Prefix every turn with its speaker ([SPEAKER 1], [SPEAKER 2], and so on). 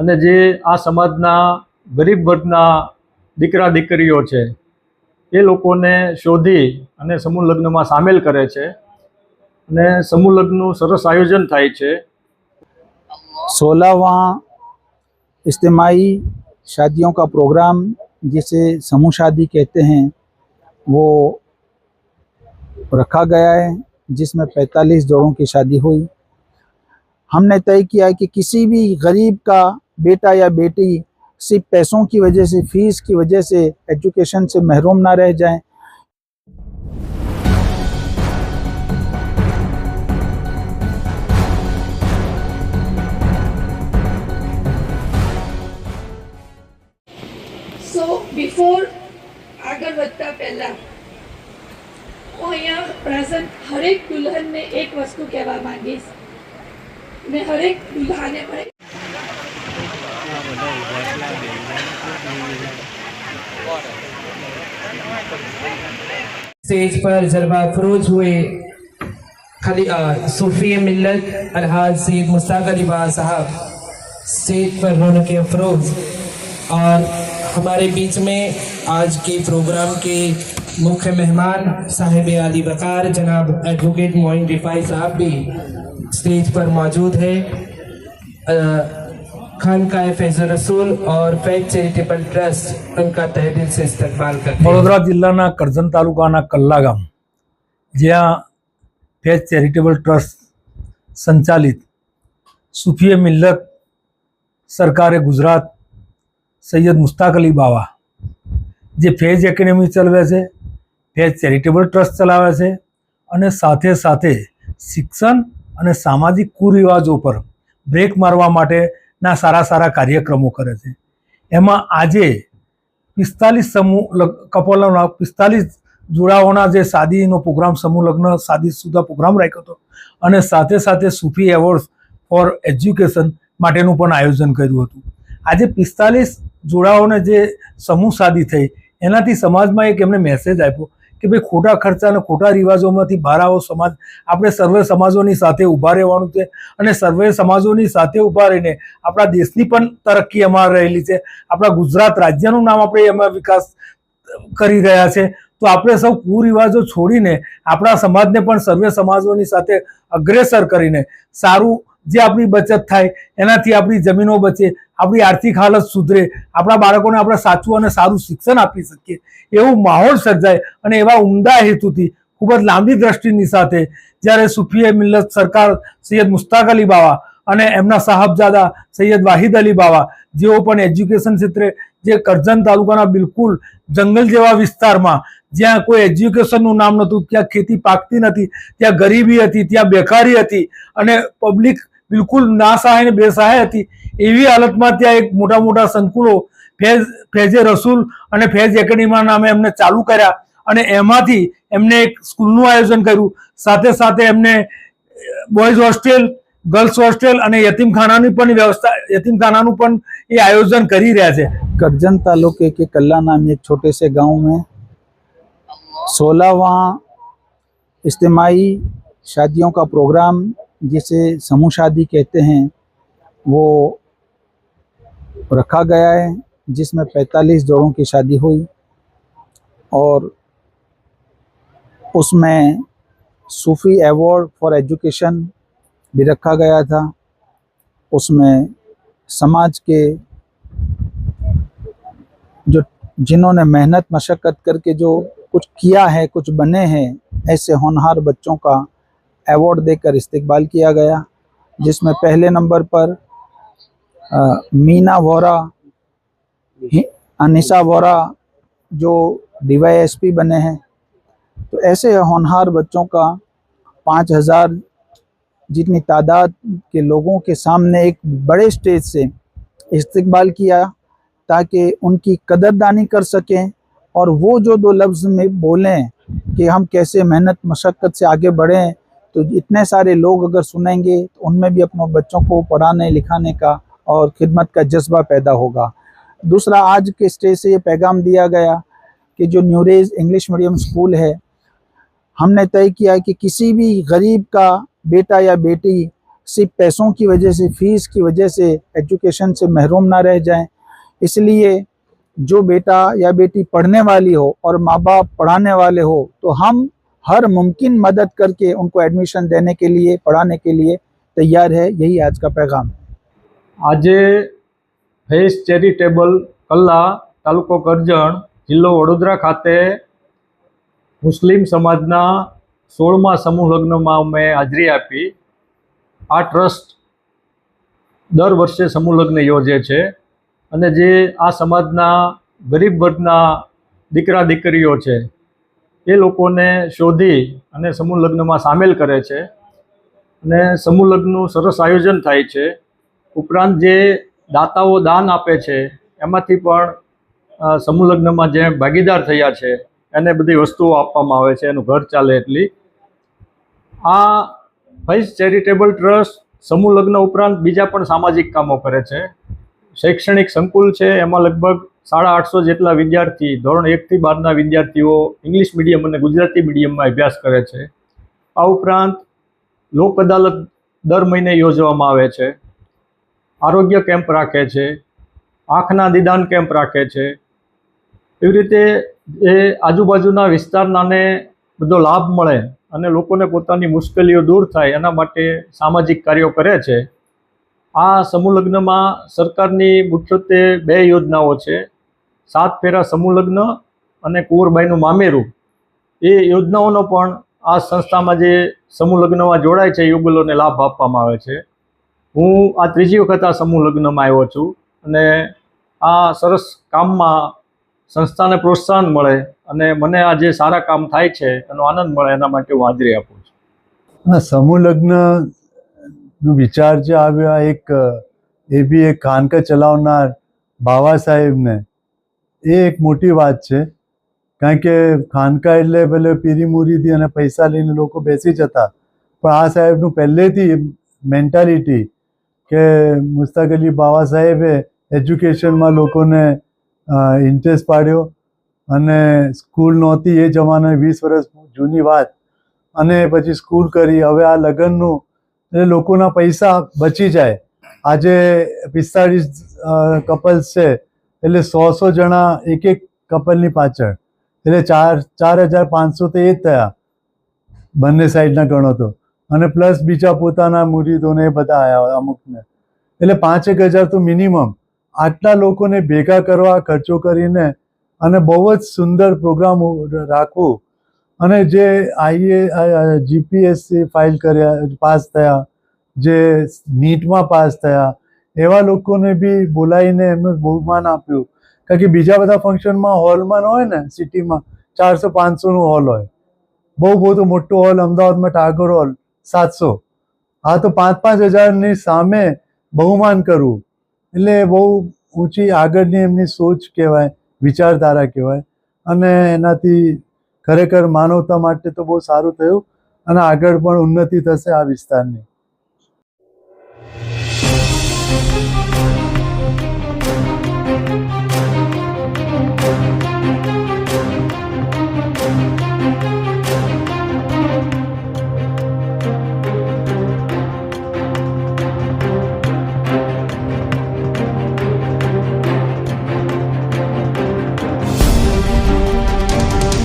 [SPEAKER 1] અને જે આ સમાજના ગરીબ વર્ગના દીકરા દીકરીઓ છે એ લોકોને શોધી અને સમૂહ લગ્નમાં સામેલ કરે છે અને સમૂહ લગ્નનું સરસ આયોજન થાય છે
[SPEAKER 2] सोलहवां इज्तमाही शादियों का प्रोग्राम जिसे समूह शादी कहते हैं वो रखा गया है जिसमें 45 जोड़ों की शादी हुई हमने तय किया है कि किसी भी गरीब का बेटा या बेटी सिर्फ पैसों की वजह से फीस की वजह से एजुकेशन से महरूम ना रह जाएं
[SPEAKER 3] સો બિફોર આગળ વધતા પહેલા હું અહીંયા પ્રેઝન્ટ હરેક દુલ્હનને એક વસ્તુ કહેવા માંગીશ ને હરેક દુલ્હાને પણ
[SPEAKER 4] स्टेज पर जरबा फरोज हुए। खली सूफी मिलत अलहाज सैद मुश्ताक अली बा साहब स्टेज पर रौनक अफरोज। और हमारे बीच में आज के प्रोग्राम के मुख्य मेहमान साहिब अली बकार जनाब एडवोकेट मोइन रिफाई साहब भी स्टेज पर मौजूद है। अ,
[SPEAKER 5] વડોદરા જિલ્લાના કરજણ તાલુકાના કલ્લા ગામ, જ્યાં ફેજ ચેરિટેબલ ટ્રસ્ટ સંચાલિત સુફીએ મિલ્લત સરકારે ગુજરાત સૈયદ મુસ્તાક અલી બાવા, જે ફેજ એકેડેમી ચલાવે છે ફેજ ચેરિટેબલ ટ્રસ્ટ ચલાવે છે અને સાથે સાથે શિક્ષણ અને સામાજિક કુરિવાજો પર બ્રેક મારવા માટેના સારા સારા કાર્યક્રમો કરે છે. એમાં આજે પિસ્તાલીસ સમૂહ કપલોના પિસ્તાલીસ જોડાઓના જે સાદીનો પ્રોગ્રામ, સમૂહ લગ્ન સાદી સુધા પ્રોગ્રામ રાખ્યો હતો અને સાથે સાથે સૂફી એવોર્ડ ફોર એજ્યુકેશન માટેનું પણ આયોજન કર્યું હતું. આજે પિસ્તાલીસ જોડાઓને જે સમૂહ સાદી થઈ, એનાથી સમાજમાં એક એમને મેસેજ આપ્યો કે ભાઈ ખોટા ખર્ચા અને ખોટા રિવાજોમાંથી બહાર આવો સમાજ. આપણે સર્વે સમાજોની સાથે ઊભા રહેવાનું છે અને સર્વે સમાજોની સાથે ઊભા રહીને આપણા દેશની પણ તરક્કી એમાં રહેલી છે. આપણા ગુજરાત રાજ્યનું નામ આપણે એમાં વિકાસ કરી રહ્યા છે. તો આપણે સૌ કુરિવાજો છોડીને આપણા સમાજને પણ સર્વે સમાજોની સાથે અગ્રેસર કરીને સારું જે આપણી બચત થાય, એનાથી આપણી જમીનો બચે, આપણી આર્થિક હાલત સુધરે, આપણા બાળકોને આપણે સાચું અને સારું શિક્ષણ આપી શકીએ. એવું માહોલ સર્જાય અને એવા ઉમદા હેતુથી ખૂબ જ લાંબી દ્રષ્ટિની સાથે જ્યારે સુફીએ મિલ્લત સરકાર સૈયદ મુસ્તાક અલી બાવા અને એમના સાહબજાદા સૈયદ વાહિદ અલી બાવા, જેઓ પણ એજ્યુકેશન ક્ષેત્રે જે કરજણ તાલુકાના બિલકુલ જંગલ જેવા વિસ્તારમાં જ્યાં કોઈ એજ્યુકેશનનું નામ નહોતું, ત્યાં ખેતી પાકતી નથી, ત્યાં ગરીબી હતી, ત્યાં બેકારી હતી અને પબ્લિક બિલકુલ ના સહાય ને બેસહાય હતી એવી હાલતમાં ત્યાં એક મોટા મોટા સંકુલો ફેઝ ફેઝે રસૂલ અને ફેઝ એકેડેમીના નામે એમને ચાલુ કર્યા અને એમાંથી એમને એક સ્કૂલનું આયોજન કર્યું સાથે સાથે એમને બોયઝ હોસ્ટેલ ગર્લ્સ હોસ્ટેલ અને યતીમખાનાની પણ વ્યવસ્થા યતીમખાનાનું પણ એ આયોજન કરી રહ્યા છે
[SPEAKER 2] करजन तालुके के कल्ला नाम एक छोटे से गांव में सोलहवां इज्तमाही शादियों का प्रोग्राम जिसे समूह शादी कहते हैं, वो रखा गया है, जिसमें 45 जोड़ों की शादी हुई और उसमें सूफी अवार्ड फॉर एजुकेशन भी रखा गया था। उसमें समाज के जो जिन्होंने मेहनत मशक्क़त करके जो कुछ किया है, कुछ बने हैं, ऐसे होनहार बच्चों का अवार्ड देकर इस्तकबाल किया गया जिसमें पहले नंबर पर अ, मीना वोरा अनिसा वोरा जो डीवाईएसपी बने हैं। तो ऐसे होनहार बच्चों का पाँच हज़ार जितनी तादाद के लोगों के सामने एक बड़े स्टेज से इस्तकबाल किया ताकि उनकी कदरदानी कर सकें और वो जो दो लफ्ज़ में बोलें कि हम कैसे मेहनत मशक्क़त से आगे बढ़ें तो इतने सारे लोग अगर सुनेंगे तो उनमें भी अपनों बच्चों को पढ़ाने, लिखाने का और खिदमत का जज्बा पैदा होगा। दूसरा, आज के स्टेज से ये पैगाम दिया गया कि जो न्यूरेज इंग्लिश मीडियम स्कूल है, हमने तय किया कि किसी भी गरीब का बेटा या बेटी सिर्फ़ पैसों की वजह से, फ़ीस की वजह से, एजुकेशन से महरूम ना रह जाएँ। इसलिए जो बेटा या बेटी पढ़ने वाली हो और माँ बाप पढ़ाने वाले हो तो हम हर मुमकिन मदद करके उनको एडमिशन देने के लिए पढ़ाने के लिए तैयार है यही आज का पैगाम है
[SPEAKER 1] આજે ફેસ ચેરિટેબલ કલ્લા તાલુકો કરજણ જિલ્લો વડોદરા ખાતે મુસ્લિમ સમાજના સોળમા સમૂહ લગ્નમાં અમે હાજરી આપી આ ટ્રસ્ટ દર વર્ષે સમૂહ લગ્ન યોજે છે અને જે આ સમાજના ગરીબ વર્ગના દીકરા દીકરીઓ છે એ લોકોને શોધી અને સમૂહ લગ્નમાં સામેલ કરે છે. અને સમૂહ લગ્નનું સરસ આયોજન થાય છે. ઉપરાંત જે દાતાઓ દાન આપે છે, એમાંથી પણ સમૂહ લગ્નમાં જે ભાગીદાર થયા છે, એને બધી વસ્તુઓ આપવામાં આવે છે, એનું ઘર ચાલે એટલી. આ ફૈઝ ચેરિટેબલ ટ્રસ્ટ સમૂહ લગ્ન ઉપરાંત બીજા પણ સામાજિક કામો કરે છે. શૈક્ષણિક સંકુલ છે, એમાં લગભગ સાડા આઠસો જેટલા વિદ્યાર્થી, ધોરણ એકથી બારના વિદ્યાર્થીઓ ઇંગ્લિશ મીડિયમ અને ગુજરાતી મીડિયમમાં અભ્યાસ કરે છે. આ ઉપરાંત લોક અદાલત દર મહિને યોજવામાં આવે છે. આરોગ્ય કેમ્પ રાખે છે. આંખના નિદાન કેમ્પ રાખે છે. એવી રીતે એ આજુબાજુના વિસ્તારનાને બધો લાભ મળે અને લોકોને પોતાની મુશ્કેલીઓ દૂર થાય એના માટે સામાજિક કાર્યો કરે છે. આ સમૂહ લગ્નમાં સરકારની મુખ્યત્વે બે યોજનાઓ છે. સાત ફેરા સમૂહ લગ્ન અને કુંવરબાઈનું મામેરું. એ યોજનાઓનો પણ આ સંસ્થામાં જે સમૂહ લગ્નમાં જોડાય છે યુગલોને લાભ આપવામાં આવે છે. હું આ ત્રીજી વખત આ સમૂહ લગ્નમાં આવ્યો છું અને આ સરસ કામમાં સંસ્થાને પ્રોત્સાહન મળે અને મને આ જે સારા કામ થાય છે, એનો આનંદ મળે, એના માટે હું હાજરી આપું છું.
[SPEAKER 6] સમૂહ લગ્ન નો વિચાર જે આવ્યો એક, એ બી એક ખાનકા ચલાવનાર બાવા સાહેબને, એ એક મોટી વાત છે. કારણ કે ખાનકા એટલે પેલે પીરી મુરીદી અને પૈસા લઈને લોકો બેસી જતા. પણ આ સાહેબનું પહેલેથી મેન્ટાલિટી કે મુસ્તાક અલી બાવા સાહેબે એજ્યુકેશનમાં લોકોને ઇન્ટરેસ્ટ પાડ્યો અને સ્કૂલ નહોતી એ જમાના વીસ વર્ષ જૂની વાત. અને પછી સ્કૂલ કરી, હવે આ લગ્નનું એટલે લોકોના પૈસા બચી જાય. આજે પિસ્તાળીસ કપલ્સ છે, એટલે સો સો જણા એક એક કપલની પાછળ. એટલે ચાર ચાર હજાર પાંચસો તો એ જ થયા. બંને સાઈડના ગણો તો અને પ્લસ બીજા પોતાના મુરીદોને બધા આવ્યા અમુકને. એટલે પાંચેક હજાર તો મિનિમમ આટલા લોકોને ભેગા કરવા, ખર્ચો કરીને અને બહુ જ સુંદર પ્રોગ્રામ રાખવું. અને જે આઈએ જીપીએસસી ફાઇલ કર્યા, પાસ થયા, જે નીટમાં પાસ થયા, એવા લોકોને બી બોલાવીને એમનું બહુમાન આપ્યું. કારણ કે બીજા બધા ફંક્શનમાં હોલમાં હોય ને સિટીમાં ચારસો, પાંચસોનું હોલ હોય. બહુ બહુ મોટું હોલ અમદાવાદમાં ટાગોર હોલ સાતસો. આ તો પાંચ પાંચ હજારની સામે બહુમાન કરવું. એટલે બહુ ઊંચી આગળની એમની સોચ કહેવાય, વિચારધારા કહેવાય. અને એનાથી ખરેખર માનવતા માટે તો બહુ સારું થયું અને આગળ પણ ઉન્નતિ થશે આ વિસ્તારની.